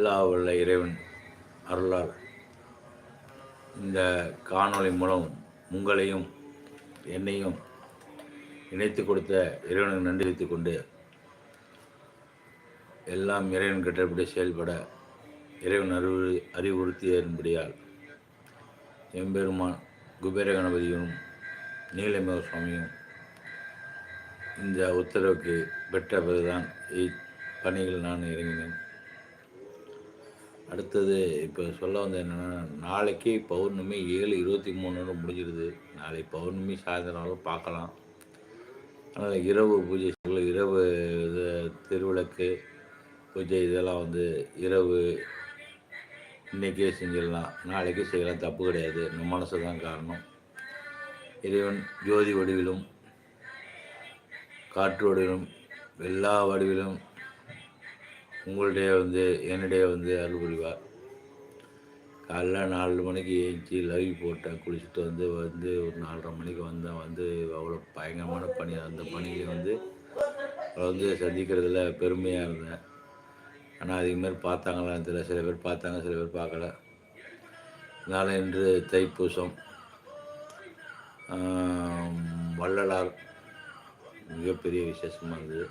எல்லா உள்ள இறைவன் அருளால் இந்த காணொளி மூலம் உங்களையும் என்னையும் இணைத்து கொடுத்த இறைவனுக்கு நன்றி வைத்துக் கொண்டு எல்லாம் இறைவன் கட்டப்படி செயல்பட இறைவன் அறிவு அறிவுறுத்தியபடியால் எம்பெருமான் குபேர கணபதியும் நீலமேக சுவாமியும் இந்த உத்தரவுக்கு பெற்ற பிறகுதான் இப்பணியில் நான் இறங்கினேன். அடுத்தது இப்போ சொல்ல வந்த என்னென்னா நாளைக்கு பௌர்ணமி ஏழு இருபத்தி மூணு முடிஞ்சிருது. நாளை பௌர்ணமி சாயந்தரம் பார்க்கலாம். அதனால் இரவு பூஜை செய்யல, இரவு இது திருவிளக்கு பூஜை இதெல்லாம் வந்து இரவு இன்றைக்கே செஞ்சிடலாம். நாளைக்கு செய்யலாம். தப்பு கிடையாது. நம்ம மனசு தான் காரணம். இறைவன் ஜோதி வடிவிலும் காற்று வடிவிலும் எல்லா வடிவிலும் உங்களுடைய வந்து என்னுடைய வந்து அருள் புரிவார் காலைல நாலு மணிக்கு ஏஞ்சி லைவ் போட்டேன். குளிச்சுட்டு வந்து வந்து ஒரு நாலரை மணிக்கு வந்தேன். வந்து அவ்வளோ பயங்கரமான பணி. அந்த பணியை வந்து வந்து சந்திக்கிறதுல பெருமையாக இருந்தேன். ஆனால் அதிகமாரி பார்த்தாங்களான்னு தெரியல. சில பேர் பார்த்தாங்க சில பேர் பார்க்கல. அதனால் இன்று தைப்பூசம். வள்ளலார் மிகப்பெரிய விசேஷமாக இருந்தது.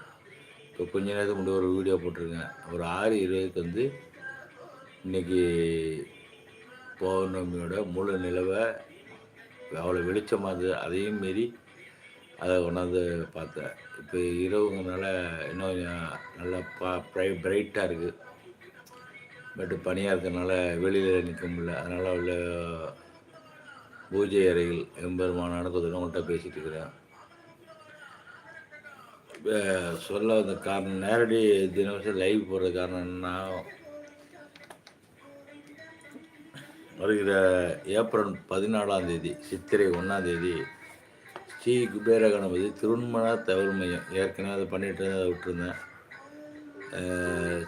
இப்போ கொஞ்ச நேரத்துக்கு முன்னாடி ஒரு வீடியோ போட்டிருக்கேன். ஒரு ஆறு இருபதுக்கு வந்து இன்னைக்கு பௌர்ணமியோட முழு நிலவை அவ்வளோ வெளிச்சமாக இருந்தது. அதையும் மீறி அதை கொண்டாந்து பார்த்தேன். இப்போ இரவுங்கனால இன்னும் கொஞ்சம் நல்லா பா ப்ரை பிரைட்டாக இருக்குது பட் பனியாக இருக்கிறதுனால வெளியில் நிற்க முடியல. அதனால் உள்ள பூஜை அறையில் எம்பெருமானான கொஞ்சம் உங்கள்கிட்ட பேசிகிட்டு இருக்கிறேன். சொல்ல வந்த காரணம் நேரடி தினமும் லைவ் போடுற காரணம் என்னன்னா வருகிற ஏப்ரல் பதினாலாம் தேதி சித்திரை ஒன்றாம் தேதி ஸ்ரீ குபேர கணபதி திருமண தவறு மையம். ஏற்கனவே அதை பண்ணிட்டு அதை விட்டுருந்தேன்.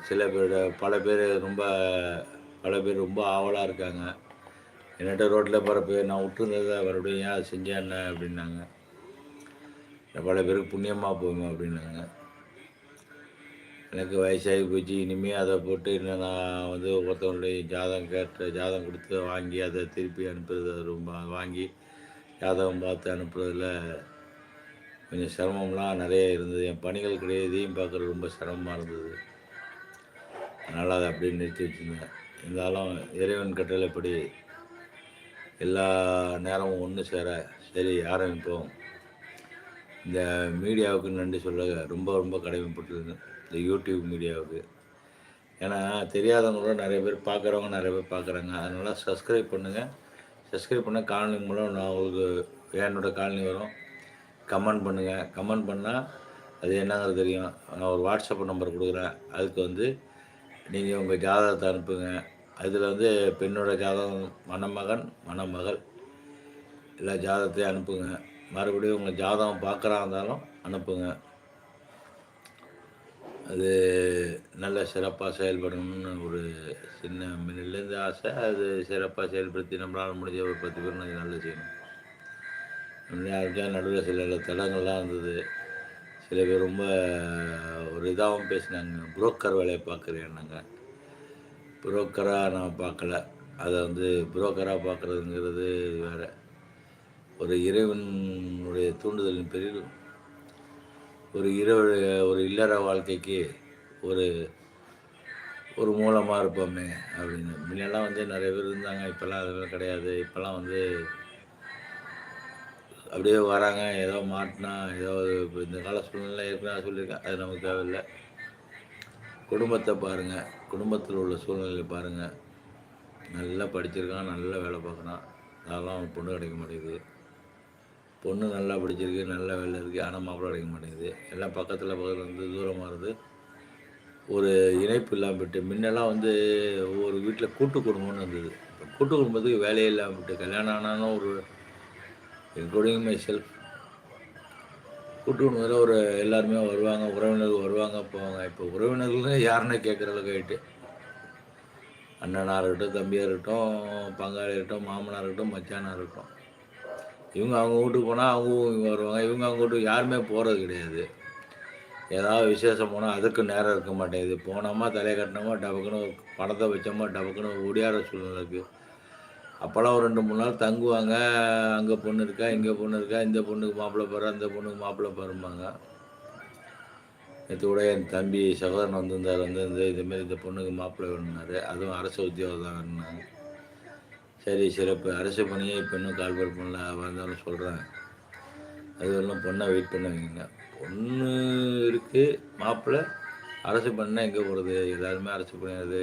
சில பேர் பல பேர் ரொம்ப பல பேர் ரொம்ப ஆவலாக இருக்காங்க. என்கிட்ட ரோட்டில் போகிறப்ப நான் விட்டுருந்ததை மறுபடியும் ஏன் அதை செஞ்சேன் என்ன அப்படின்னாங்க. பல பேருக்கு புண்ணியமாக போகும் அப்படின்னாங்க. எனக்கு வயசாகி போச்சு. இனிமேல் அதை போட்டு இன்னும் நான் வந்து ஒருத்தவங்களுடைய ஜாதகம் கேட்டு ஜாதகம் கொடுத்து வாங்கி அதை திருப்பி அனுப்புறது ரொம்ப வாங்கி ஜாதகம் பார்த்து அனுப்புறதுல கொஞ்சம் சிரமம்லாம் நிறைய இருந்தது. என் பணிகள் கிடையாது. இதையும் பார்க்குறது ரொம்ப சிரமமாக இருந்தது. அதனால் அதை அப்படியே நிறுத்தி வச்சுருந்தேன். இருந்தாலும் இறைவன் கட்டளைப்படி எல்லா நேரமும் ஒன்று சேர சரி ஆரம்பிப்போம் இந்த மீடியாவுக்கு நன்றி சொல்ல ரொம்ப ரொம்ப கடமைப்பட்டிருக்கேன் இந்த யூடியூப் மீடியாவுக்கு. ஏன்னா தெரியாதவங்க நிறைய பேர் பார்க்குறவங்க நிறைய பேர் பார்க்குறாங்க. அதனால் சப்ஸ்கிரைப் பண்ணுங்கள் சப்ஸ்கிரைப் பண்ண காலனி மூலம் நான் உங்களுக்கு என்னோடய காலனி வரும். கமெண்ட் பண்ணுங்கள் கமெண்ட் பண்ணால் அது என்னங்கிறது தெரியும். நான் ஒரு வாட்ஸ்அப் நம்பர் கொடுக்குறேன். அதுக்கு வந்து நீங்கள் உங்கள் ஜாதகத்தை அனுப்புங்க. அதில் வந்து பெண்ணோட ஜாதகம் மணமகன் மணமகள் எல்லா ஜாதகத்தையும் அனுப்புங்க. மறுபடியும் உங்கள் ஜாதகம் பார்க்குறா இருந்தாலும் அனுப்புங்க. அது நல்ல சிறப்பாக செயல்படணும்னு ஒரு சின்ன மின்னிலேருந்து ஆசை. அது சிறப்பாக செயல்படுத்தி நம்மளால் முடிஞ்ச ஒரு பத்து பேர் கொஞ்சம் நல்லது செய்யணும். யாருக்கா நடுவில் சில தடங்கள்லாம் இருந்தது. சில பேர் ரொம்ப ஒரு இதாகவும் பேசினாங்க. புரோக்கர் வேலையை பார்க்குறேன்னாங்க. புரோக்கராக நான் பார்க்கல. அதை வந்து புரோக்கராக பார்க்குறதுங்கிறது வேறு. ஒரு இறைவனுடைய தூண்டுதலின் பேரில் ஒரு இரவு ஒரு இல்லற வாழ்க்கைக்கு ஒரு ஒரு மூலமாக இருப்போமே அப்படின்னு. முன்னெல்லாம் வந்து நிறைய பேர் இருந்தாங்க இப்போல்லாம் அது கிடையாது. இப்போல்லாம் வந்து அப்படியே வராங்க ஏதோ மாட்டினா ஏதோ இப்போ இந்த கால சூழ்நிலை ஏற்கனவே சொல்லியிருக்கேன் அது நமக்கு தேவையில்லை. குடும்பத்தை பாருங்கள் குடும்பத்தில் உள்ள சூழ்நிலையை பாருங்கள் நல்லா படிச்சிருக்கான் நல்லா வேலை பார்க்குறான். அதெல்லாம் பொண்ணு கிடைக்க மாட்டேங்குது. பொண்ணு நல்லா படிச்சிருக்கு நல்ல வேலை இருக்குது ஆனால் மாப்பிள்ளை கிடைக்க மாட்டேங்குது. எல்லாம் பக்கத்தில் பக்கத்தில் வந்து தூரமாக இருந்து ஒரு இணைப்பு இல்லாமல் போயிட்டு முன்னெல்லாம் வந்து ஒவ்வொரு வீட்டில் கூட்டு குடும்பம்னு இருந்தது. இப்போ கூட்டு குடும்பத்துக்கு வேலையே இல்லாமல் போயிட்டு கல்யாணம் ஆனாலும் ஒரு இன்க்ளூடிங் மை செல்ஃப் கூட்டு குடும்பத்தில் ஒரு எல்லாருமே வருவாங்க உறவினர்கள் வருவாங்க போவாங்க. இப்போ உறவினர்கள் யாருன்னு கேட்குற அளவுக்கு ஆகிட்டு அண்ணனாக இருக்கட்டும் தம்பியாக இருக்கட்டும் பங்காளி இருக்கட்டும் மாமனார் இருக்கட்டும் மச்சானாக இருக்கட்டும். இவங்க அவங்க வீட்டுக்கு போனால் அவங்க இவங்க வருவாங்க. இவங்க அவங்க வீட்டுக்கு யாருமே போகிறது கிடையாது. ஏதாவது விசேஷம் போனால் அதுக்கு நேரம் இருக்க மாட்டேங்குது. போனோமா தலையை கட்டினோமா டபக்குன்னு பணத்தை வச்சோமா டபக்குன்னு ஓடியார சூழ்நிலைக்கு. அப்போல்லாம் ஒரு ரெண்டு மூணு நாள் தங்குவாங்க. அங்கே பொண்ணு இருக்கா இங்கே பொண்ணு இருக்கா இந்த பொண்ணுக்கு மாப்பிள்ளை பாரு அந்த பொண்ணுக்கு மாப்பிள்ளை பாரும்பாங்க நேற்று கூட என் தம்பி சகோதரன் வந்திருந்தார் வந்து இந்த இதுமாரி இந்த பொண்ணுக்கு மாப்பிள்ளை வேணுனாரு அதுவும் அரசு உத்தியோகம் தான் வேணுனாங்க சரி சிறப்பு. அரசு பணியே இப்போ இன்னும் கால்பர் பண்ணல வந்தாலும் சொல்கிறேன் அது வரலாம் பொண்ணை வெயிட் பண்ண வைங்க பொண்ணு இருக்குது மாப்பிள்ளை அரசு பண்ணால் எங்கே போகிறது எல்லாருமே அரசு பண்ணியாது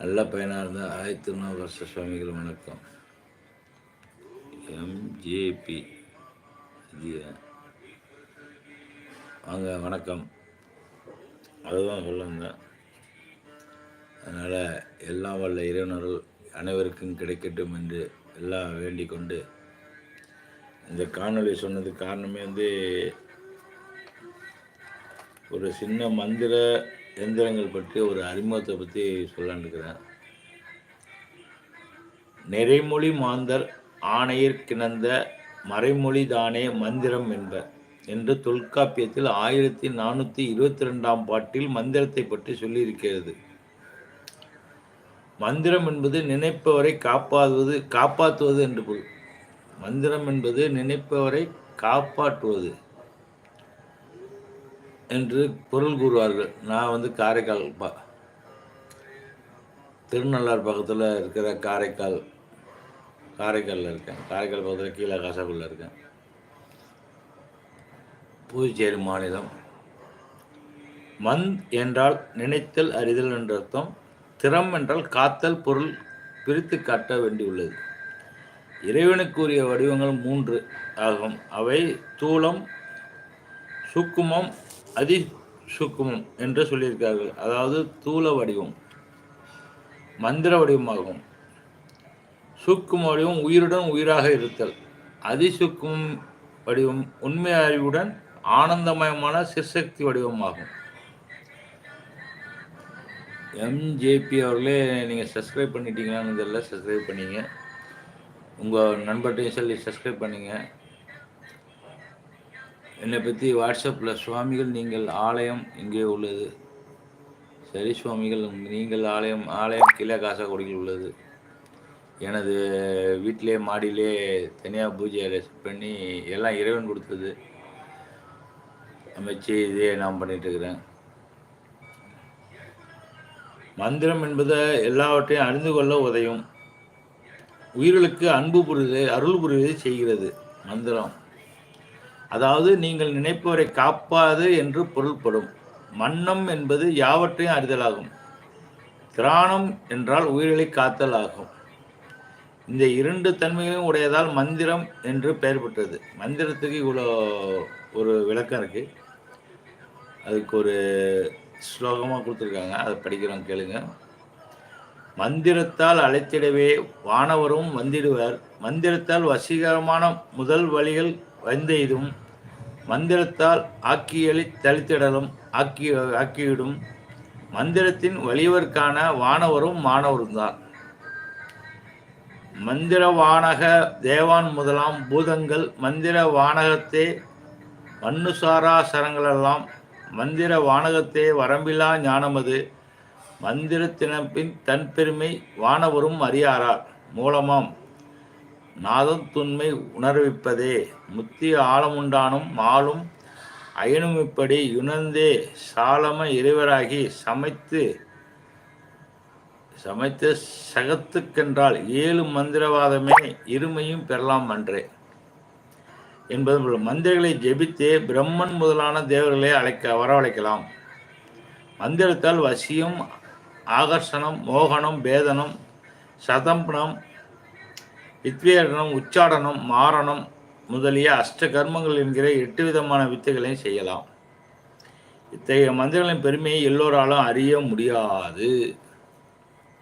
நல்ல பையனாக இருந்தால் ஆயிரத்தி தொண்ணூறு வருஷ சுவாமிகள் வணக்கம். எம்ஜேபி வாங்க வணக்கம். அதுதான் சொல்லுங்கள் அதனால் எல்லாம் வல்ல இறைவனர்கள் அனைவருக்கும் கிடைக்கட்டும் என்று எல்லாம் வேண்டிக் கொண்டு இந்த காணொளி சொன்னதுக்கு காரணமே வந்து ஒரு சின்ன மந்திர எந்திரங்கள் பற்றி ஒரு அறிமுகத்தை பற்றி சொல்லான்னுக்கிறேன் நிறைமொழி மாந்தர் ஆணையர் கிணந்த மறைமொழி தானே மந்திரம் என்ப என்று தொல்காப்பியத்தில் ஆயிரத்தி நானூற்றி இருபத்தி ரெண்டாம் பாட்டில் மந்திரத்தை பற்றி சொல்லியிருக்கிறது. மந்திரம் என்பது நினைப்பவரை காப்பாற்றுவது காப்பாற்றுவது என்று பொருள். மந்திரம் என்பது நினைப்பவரை காப்பாற்றுவது என்று பொருள் கூறுவார்கள். நான் வந்து காரைக்கால் பா திருநள்ளார் பக்கத்தில் இருக்கிற காரைக்கால் காரைக்காலில் இருக்கேன். காரைக்கால் பக்கத்தில் கீழே காசாக்குள்ளே இருக்கேன். புதுச்சேரி மாநிலம். மந் என்றால் நினைத்தல் அறிதல் என்ற அர்த்தம். திறம் என்றால் காத்தல் பொருள் பிரித்து காட்ட வேண்டியுள்ளது. இறைவனுக்குரிய வடிவங்கள் மூன்று ஆகும். அவை தூளம் சுக்குமம் அதி சுக்குமம் என்று சொல்லியிருக்கார்கள் அதாவது தூள வடிவம் மந்திர வடிவமாகும். சுக்கும வடிவம் உயிருடன் உயிராக இருத்தல். அதிசுக்கும் வடிவம் உண்மை அறிவுடன் ஆனந்தமயமான சிற்சக்தி வடிவமாகும். எம்ஜேபி அவர்களே நீங்கள் சப்ஸ்கிரைப் பண்ணிட்டீங்களான்னு தெரியல சப்ஸ்கிரைப் பண்ணிங்க. உங்கள் நண்பர்கிட்டையும் சொல்லி சப்ஸ்கிரைப் பண்ணிங்க. என்னை பற்றி வாட்ஸ்அப்பில் சுவாமிகள் நீங்கள் ஆலயம் இங்கே உள்ளது? சரி சுவாமிகள் நீங்கள் ஆலயம் ஆலயம் கீழே காசாக்குடியில் உள்ளது. எனது வீட்டிலே மாடியிலே தனியாக பூஜை அறை பண்ணி எல்லாம் இறைவன் கொடுத்தது. அமைச்சு இதே நான் பண்ணிகிட்ருக்கிறேன் மந்திரம் என்பது எல்லாவற்றையும் அறிந்து கொள்ள உதவும் உயிர்களுக்கு அன்பு புரிது அருள் புரிவதை செய்கிறது மந்திரம். அதாவது நீங்கள் நினைப்பவரை காப்பாது என்று பொருள்படும். மன்னம் என்பது யாவற்றையும் அறிதலாகும். திராணம் என்றால் உயிர்களை காத்தல் ஆகும். இந்த இரண்டு தன்மைகளையும் உடையதால் மந்திரம் என்று பெயர் பெற்றது. மந்திரத்துக்கு இவ்வளோ ஒரு விளக்கம் இருக்குது அதுக்கு ஒரு ஸ்லோகமாக கொடுத்துருக்காங்க. அதை படிக்கிறோம் கேளுங்க. மந்திரத்தால் அழைத்திடவே வானவரும் வந்திடுவர். மந்திரத்தால் வசீகரமான முதல் வழிகள் வந்தெய்தும் மந்திரத்தால் ஆக்கியலி தளித்திடலும் ஆக்கி ஆக்கிவிடும். மந்திரத்தின் வலியவர்க்கான வானவரும் மாணவரும் தான். மந்திர வானக தேவான் முதலாம் பூதங்கள் மந்திர வானகத்தே மண்ணுசாரா சரங்களெல்லாம் மந்திர வானகத்தே வரம்பிலா ஞானமது. மந்திரத்தினப்பின் தன் பெருமை வானவரும் அறியாரார் மூலமாம். நாதம் துண்மை உணர்விப்பதே. முத்தி ஆழமுண்டானும் மாலும் அயனும் இப்படி யுணர்ந்தே சாலம இறைவராகி சமைத்து சமைத்து சகத்துக்கென்றால் ஏழு மந்திரவாதமே இருமையும் பெறலாம் அன்றே. என்பது மந்திரங்களை ஜெபித்தே பிரம்மன் முதலான தேவர்களை அழைக்க வரவழைக்கலாம். மந்திரத்தால் வசியம் ஆகர்ஷணம் மோகனம் பேதனம் சதம்பனம் வித்வேடனம் உச்சாடனம் மாரணம் முதலிய அஷ்ட கர்மங்கள் என்கிற எட்டு விதமான வித்தைகளையும் செய்யலாம். இத்தகைய மந்திரங்களின் பெருமையை எல்லோராலும் அறிய முடியாது.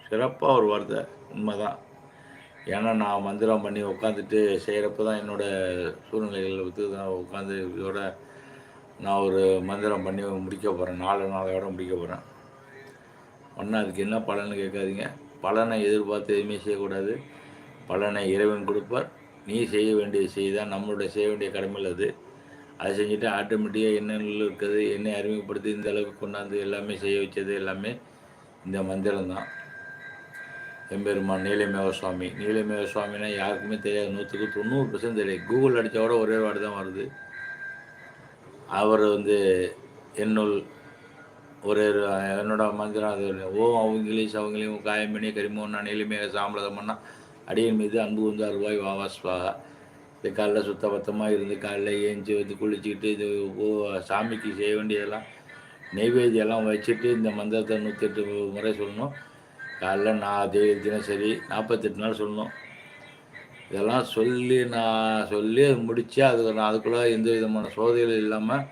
சிறப்பாக ஒரு வார்த்தை உண்மைதான். ஏன்னா நான் மந்திரம் பண்ணி உட்காந்துட்டு செய்கிறப்ப தான் என்னோடய சூழ்நிலைகள் வந்து நான் உட்காந்து இதோட நான் ஒரு மந்திரம் பண்ணி முடிக்க போகிறேன் நாலு நாளையோட முடிக்க போகிறேன் ஒன்றா அதுக்கு என்ன பலன்னு கேட்காதீங்க. பலனை எதிர்பார்த்து எதுவுமே செய்யக்கூடாது. பலனை இறைவன் கொடுப்பார். நீ செய்ய வேண்டியது செய்தால் நம்மளுடைய செய்ய வேண்டிய கடமையில் அது. அதை செஞ்சுட்டு ஆட்டோமேட்டிக்காக என்னென்ன இருக்குது என்னை அறிமுகப்படுத்தி இந்த அளவுக்கு கொண்டாந்து எல்லாமே செய்ய வச்சது எல்லாமே இந்த மந்திரம் தான் எம்பெருமான் நீலமேக சுவாமி நீலமேக சுவாமினா யாருக்குமே தெரியாது. நூற்றுக்கு தொண்ணூறு பர்சன்ட் தெரியாது. கூகுள் அடித்தா கூட ஒரே வார்டு தான் வருது. அவர் வந்து என்னுள் ஒரு என்னோட மந்திரம் அது ஓ அவங்களையும் அவங்களையும் காயமணி கரிமோன்னா நீலமேக சாம்பிரதம் பண்ணால் அடியின் மீது அன்பு வந்து அருவாய் வாவாஸ்வாகா இது காலைல சுத்தபத்தமாக இருந்து காலைல ஏஞ்சி வந்து குளிச்சுக்கிட்டு இது ஓ சாமிக்கு செய்ய வேண்டியதெல்லாம் நெய்வேதியெல்லாம் வச்சுட்டு இந்த மந்திரத்தை நூற்றெட்டு முறை சொல்லணும். காலைல நான் தினசரி நாற்பத்தெட்டு நாள் சொல்லணும். இதெல்லாம் சொல்லி நான் சொல்லி முடித்து அதுக்கு நான் அதுக்குள்ளே எந்த விதமான சோதனைகள் இல்லாமல்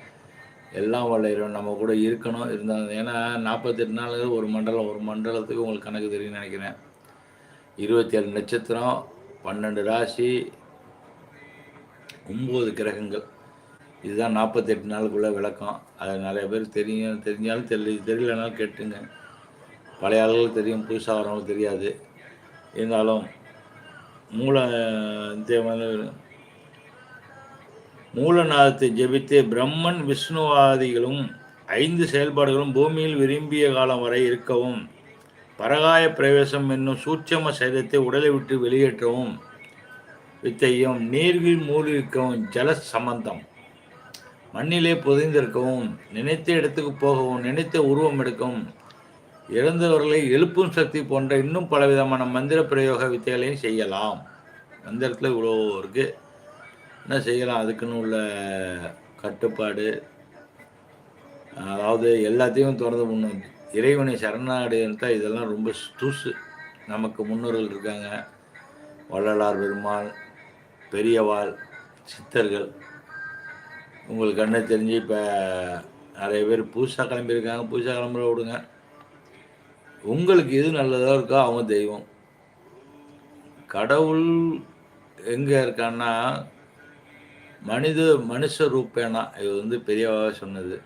எல்லாம் வளையிறோம் நம்ம கூட இருக்கணும் இருந்தால் ஏன்னா நாற்பத்தெட்டு நாள் ஒரு மண்டலம். ஒரு மண்டலத்துக்கு உங்களுக்கு கணக்கு தெரியும்னு நினைக்கிறேன். இருபத்தி ஏழு நட்சத்திரம் பன்னெண்டு ராசி ஒம்பது கிரகங்கள். இதுதான் நாற்பத்தெட்டு நாளுக்குள்ள விளக்கம். அது நிறைய பேர் தெரியும். தெரிஞ்சாலும் தெரியல தெரியலனாலும் கேட்டுங்க. பழைய ஆளுகளுக்கு தெரியும் புதுசாக வரவங்களுக்கு தெரியாது. இருந்தாலும் மூல மூலநாதத்தை ஜெபித்து பிரம்மன் விஷ்ணுவாதிகளும் ஐந்து செயல்பாடுகளும் பூமியில் விரும்பிய காலம் வரை இருக்கவும் பரகாய பிரவேசம் என்னும் சூட்சம சைதத்தை உடலை விட்டு வெளியேற்றவும் வித்தையும் நீர்வில் மூழ்கிக்கவும் ஜல சம்பந்தம். மண்ணிலே புதைந்திருக்கவும் நினைத்த இடத்துக்கு போகவும் நினைத்த உருவம் எடுக்கவும் இறந்தவர்களை எழுப்பும் சக்தி போன்ற இன்னும் பலவிதமான மந்திர பிரயோக வித்தைகளையும் செய்யலாம். மந்திரத்தில் இவ்வளோ இருக்குது என்ன செய்யலாம்? அதுக்குன்னு உள்ள கட்டுப்பாடு. அதாவது எல்லாத்தையும் திறந்து பண்ணும் இறைவனை சரணாடையன்ட்டா இதெல்லாம் ரொம்ப தூசு நமக்கு முன்னோர்கள் இருக்காங்க. வள்ளலார் பெருமாள் பெரியவாள் சித்தர்கள். உங்களுக்கு கண்ணை தெரிஞ்சு இப்போ நிறைய பேர் பூசா கிளம்பியிருக்காங்க. பூசா கிளம்புற விடுங்க. உங்களுக்கு எது நல்லதாக இருக்கோ அவங்க தெய்வம். கடவுள் எங்கே இருக்கான்னா மனித மனுஷ ரூபேனா இது வந்து பெரியவாக சொன்னது.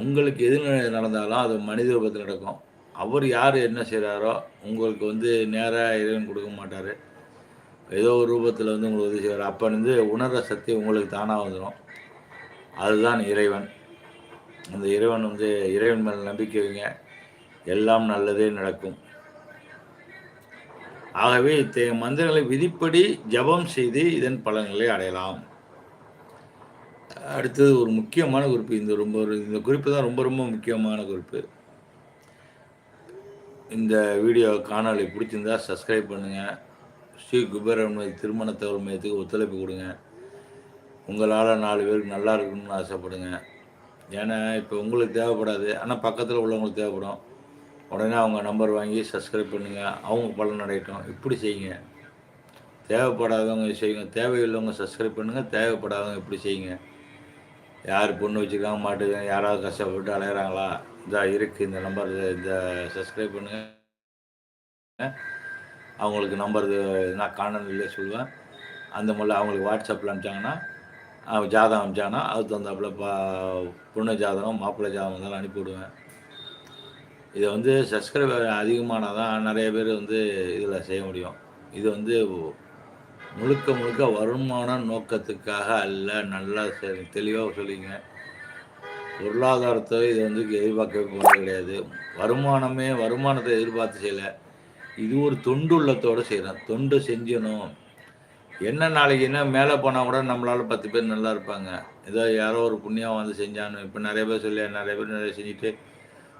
உங்களுக்கு எது நடந்தாலும் அது மனித ரூபத்தில் நடக்கும். அவர் யார் என்ன செய்கிறாரோ உங்களுக்கு வந்து நேராக இறைவன் கொடுக்க மாட்டார். ஏதோ ஒரு ரூபத்தில் வந்து உங்களுக்கு உதவி செய்வார். அப்போ வந்து உணர்ற சக்தி உங்களுக்கு தானாக வந்துடும் அதுதான் இறைவன். அந்த இறைவன் வந்து இறைவன் மேலே நம்பிக்கை வைங்க. எல்லாம் நல்லதே நடக்கும். ஆகவே இத்தகைய மந்திரங்களை விதிப்படி ஜபம் செய்து இதன் பலன்களை அடையலாம். அடுத்தது ஒரு முக்கியமான குறிப்பு. இந்த ரொம்ப ஒரு இந்த குறிப்பு தான் ரொம்ப ரொம்ப முக்கியமான குறிப்பு. இந்த வீடியோ காணொலி பிடிச்சிருந்தா சப்ஸ்கிரைப் பண்ணுங்கள் ஸ்ரீ குபேரமை திருமண தவறு மையத்துக்கு ஒத்துழைப்பு கொடுங்க. உங்களால் நாலு பேருக்கு நல்லா இருக்கணும்னு ஆசைப்படுங்க. ஏன்னா இப்போ உங்களுக்கு தேவைப்படாது. ஆனால் பக்கத்தில் உள்ளவங்களுக்கு தேவைப்படும். உடனே அவங்க நம்பர் வாங்கி சப்ஸ்கிரைப் பண்ணுங்கள் அவங்க பலன் அடையட்டும். இப்படி செய்யுங்க. தேவைப்படாதவங்க செய்யுங்க. தேவையில்லவங்க சப்ஸ்கிரைப் பண்ணுங்கள் தேவைப்படாதவங்க இப்படி செய்யுங்க. யார் பொண்ணு வச்சுருக்காங்க மாட்டுக்காங்க யாராவது கஷ்டப்பட்டு அலையிறாங்களா? இதா இருக்குது இந்த நம்பர் இந்த சப்ஸ்கிரைப் பண்ணுங்கள் அவங்களுக்கு நம்பர் நான் இல்லை சொல்லுவேன். அந்த மூலம் அவங்களுக்கு வாட்ஸ்அப்பில் அனுப்பிச்சாங்கன்னா ஜாதகம் அனுப்பிச்சாங்கன்னா அதுக்கு தகுந்தாப்புல பா பொண்ணு ஜாதகம் மாப்பிள்ளை ஜாதகம் இருந்தாலும் அனுப்பிவிடுவேன். இதை வந்து சப்ஸ்கிரைபர் அதிகமானால் தான் நிறைய பேர் வந்து இதில் செய்ய முடியும். இது வந்து முழுக்க முழுக்க வருமான நோக்கத்துக்காக அல்ல நல்லா தெளிவாக சொல்லிங்க. பொருளாதாரத்தை இது வந்து எதிர்பார்க்கவே போகிறது கிடையாது. வருமானமே வருமானத்தை எதிர்பார்த்து செய்யலை. இது ஒரு தொண்டு உள்ளத்தோடு செய்கிறேன் தொண்டு செஞ்சணும் என்ன நாளைக்கு என்ன மேலே போனால் கூட நம்மளால் பத்து பேர் நல்லா இருப்பாங்க. ஏதோ யாரோ ஒரு புண்ணியம் வந்து செஞ்சான்னு இப்போ நிறைய பேர் சொல்லி நிறைய பேர் நிறைய செஞ்சுட்டு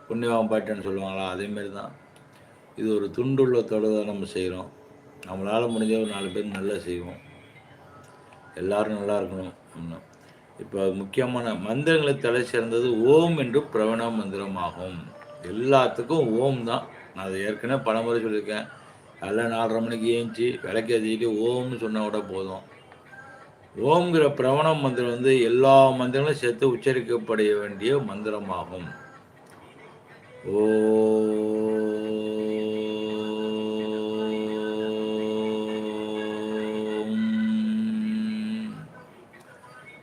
புண்ணியவான் பாட்டேன்னு சொல்லுவாங்களா? அதேமாரி தான் இது ஒரு துண்டுள்ளத்தோடு தான் நம்ம செய்கிறோம் நம்மளால் முடிஞ்ச ஒரு நாலு பேர் நல்லா செய்வோம். எல்லாரும் நல்லா இருக்கணும் அப்படின்னா. இப்போ முக்கியமான மந்திரங்களை தலை சேர்ந்தது ஓம் என்று பிரவண மந்திரமாகும். எல்லாத்துக்கும் ஓம் தான். நான் அதை ஏற்கனவே பல முறை சொல்லியிருக்கேன். காலைல நாலரை மணிக்கு ஏஞ்சி விளக்கு ஏற்றிக்கிட்டு ஓம்னு சொன்னால் கூட போதும். ஓம்ங்கிற பிரவண மந்திரம் வந்து எல்லா மந்திரங்களும் சேர்த்து உச்சரிக்கப்பட வேண்டிய மந்திரமாகும். ஓ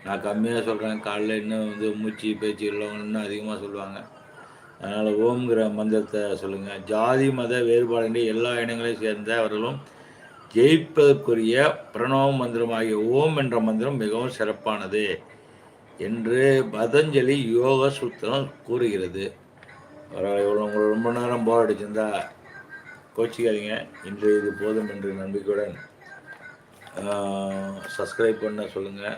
நான் கம்மியாக சொல்கிறேன் காலைல இன்னும் வந்து மூச்சு பேச்சு உள்ளவங்க இன்னும் அதிகமாக சொல்லுவாங்க. அதனால் ஓம்ங்கிற மந்திரத்தை சொல்லுங்கள் ஜாதி மத வேறுபாடின்றி எல்லா இனங்களையும் சேர்ந்த அவர்களும் ஜெயிப்பதற்குரிய பிரணவ மந்திரமாகிய ஓம் என்ற மந்திரம் மிகவும் சிறப்பானது என்று பதஞ்சலி யோக சூத்திரம் கூறுகிறது. உங்களுக்கு ரொம்ப நேரம் போர் அடிச்சிருந்தா கோச்சிக்காதீங்க. இன்று இது போதும் என்று நம்பிக்கையுடன் சப்ஸ்கிரைப் பண்ண சொல்லுங்கள்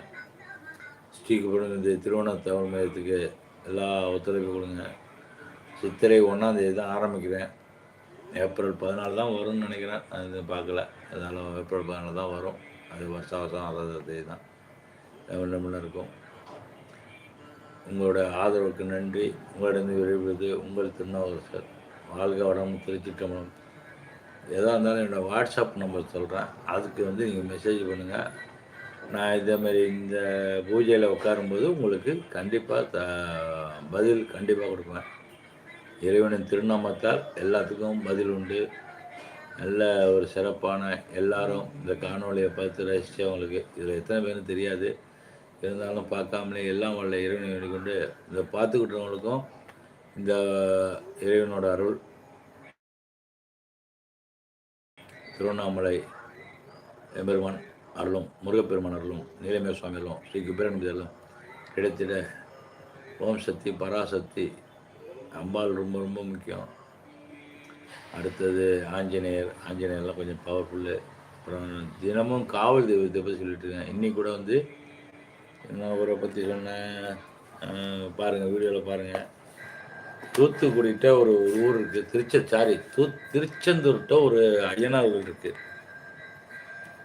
ஸ்ரீகுபுரம் இந்த திருவண்ண தமிழ் மையத்துக்கு எல்லா ஒத்துழைப்பு கொடுங்க. சித்திரை ஒன்றாந்தேதி தான் ஆரம்பிக்கிறேன். ஏப்ரல் பதினாலு தான் வரும்னு நினைக்கிறேன். அது பார்க்கல. அதனால் ஏப்ரல் பதினாலு தான் வரும். அது வருஷம் வருஷம் ஆறாவது தேதி தான். ரெண்டு இருக்கும். உங்களோட ஆதரவுக்கு நன்றி. உங்களிடம் விரைவது உங்கள் திருநாவுக்கரசர் வாழ்க வடம் திருச்சிட்டம்பலம் எதாக இருந்தாலும் என்னோடய வாட்ஸ்அப் நம்பர் சொல்கிறேன் அதுக்கு வந்து நீங்கள் மெசேஜ் பண்ணுங்கள் நான் இதேமாரி இந்த பூஜையில் உட்காரும்போது உங்களுக்கு கண்டிப்பாக த பதில் கண்டிப்பாக கொடுப்பேன். இறைவனின் திருநாமத்தால் எல்லாத்துக்கும் பதில் உண்டு. நல்ல ஒரு சிறப்பான எல்லாரும் இந்த காணொலியை பார்த்து ரசித்தவங்களுக்கு இதில் எத்தனை பேரும் தெரியாது. இருந்தாலும் பார்க்காமலே எல்லாம் வல்ல இறைவனை வேண்டிக்கொண்டு இந்த பார்த்துக்கிட்டவங்களுக்கும் இந்த இறைவனோட அருள் திருவண்ணாமலை எம்பெருமான் அருளும் முருகப்பெருமான் அருளும் நீலமே சுவாமி அருளும் ஸ்ரீ குபேரன் இதெல்லாம் கிடைத்திட ஓம் சக்தி பராசக்தி அம்பாள் ரொம்ப ரொம்ப முக்கியம். அடுத்தது ஆஞ்சநேயர் ஆஞ்சநேயர்லாம் கொஞ்சம் பவர்ஃபுல்லு அப்புறம் தினமும் காவல் தெய்வத்தை பற்றி சொல்லிட்டு இருக்கேன். இன்னைக்கு கூட வந்து என்ன ஊரை பற்றி சொன்னேன் பாருங்கள் வீடியோவில் பாருங்கள் தூத்துக்குடிகிட்ட ஒரு ஊர் இருக்குது திருச்ச சாரி தூ திருச்செந்தூர்கிட்ட ஒரு ஐயனார்கள் இருக்குது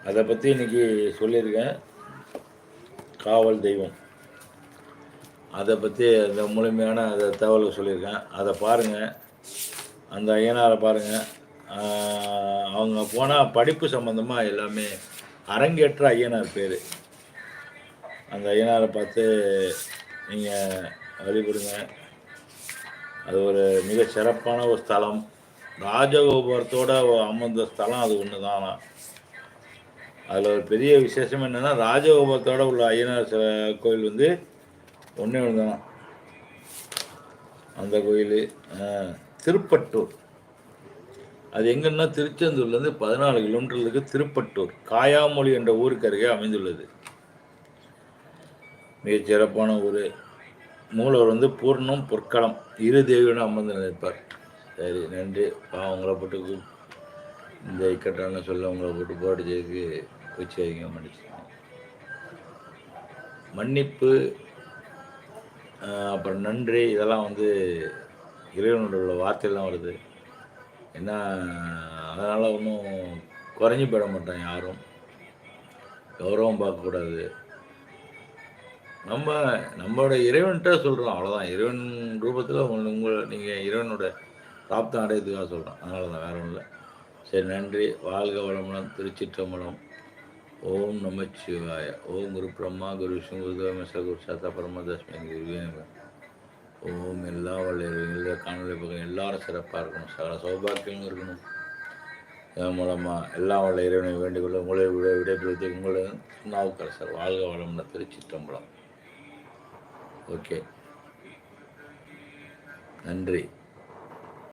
அதை பற்றி இன்னைக்கு சொல்லியிருக்கேன். காவல் தெய்வம். அதை பற்றி அந்த முழுமையான அதை தகவலை சொல்லியிருக்கேன். அதை பாருங்கள் அந்த ஐயனாரை பாருங்கள் அவங்க போனால் படிப்பு சம்மந்தமாக எல்லாமே அரங்கேற்ற ஐயனார் பேர். அந்த ஐயனாரை பார்த்து நீங்கள் வழிபடுங்க. அது ஒரு மிக சிறப்பான ஒரு ஸ்தலம். ராஜகோபுரத்தோட அமர்ந்த ஸ்தலம் அது ஒன்று தான் அதில் ஒரு பெரிய விசேஷம் என்னென்னா ராஜகோபுரத்தோட உள்ள ஐயனார் கோயில் வந்து ஒன்றே ஒன்று தான். அந்த கோயில் திருப்பட்டூர். அது எங்கன்னா திருச்செந்தூர்லேருந்து பதினாலு கிலோமீட்டருக்கு திருப்பட்டூர். காயாமொழி என்ற ஊருக்கு அருகே அமைந்துள்ளது. மிகச் சிறப்பான ஒரு மூலவர் வந்து பூர்ணம் பொற்களம். இரு தேவியோடு அமர்ந்து நினைப்பார் சரி நன்றி. அவங்கள போட்டு இந்த இக்கட்டான சொல்ல அவங்கள போட்டு போராடி செய்து வச்சு வைக்க மன்னிச்சு மன்னிப்பு அப்புறம் நன்றி இதெல்லாம் வந்து இறைவனோட உள்ள வார்த்தையெல்லாம் வருது. ஏன்னா அதனால் ஒன்றும் குறைஞ்சி போயிட மாட்டான் யாரும். கௌரவம் பார்க்கக்கூடாது. நம்ம நம்மளோட இறைவன்கிட்ட சொல்கிறோம் அவ்வளோதான் இறைவன் ரூபத்தில் உங்களை உங்களை நீங்கள் இறைவனோட பிராப்தம் அடையத்துக்காக சொல்கிறோம் அதனால தான் வேற ஒன்றும் இல்லை. சரி நன்றி. வாழ்க வளமுடன் திருச்சிற்றம்பலம். ஓம் நமச்சிவாய ஓம் குரு பிரம்மா குரு விஷ்ணு குருதேவமச குரு சாத்தா பரமதஸ்மி குருவே ஓம் எல்லா வல்ல காணொலி பக்கம் எல்லாரும் சிறப்பாக இருக்கணும். சகல சௌபாக்கியமும் இருக்கணும். இதன் மூலமாக எல்லா வல்ல இறைவனை வேண்டிக் கொள்ள உங்களை விட விடைபெறுவதை உங்களை நாவுக்கரசர் வாழ்க வளமுடன் திருச்சிற்றம்பலம். ஓகே. நன்றி.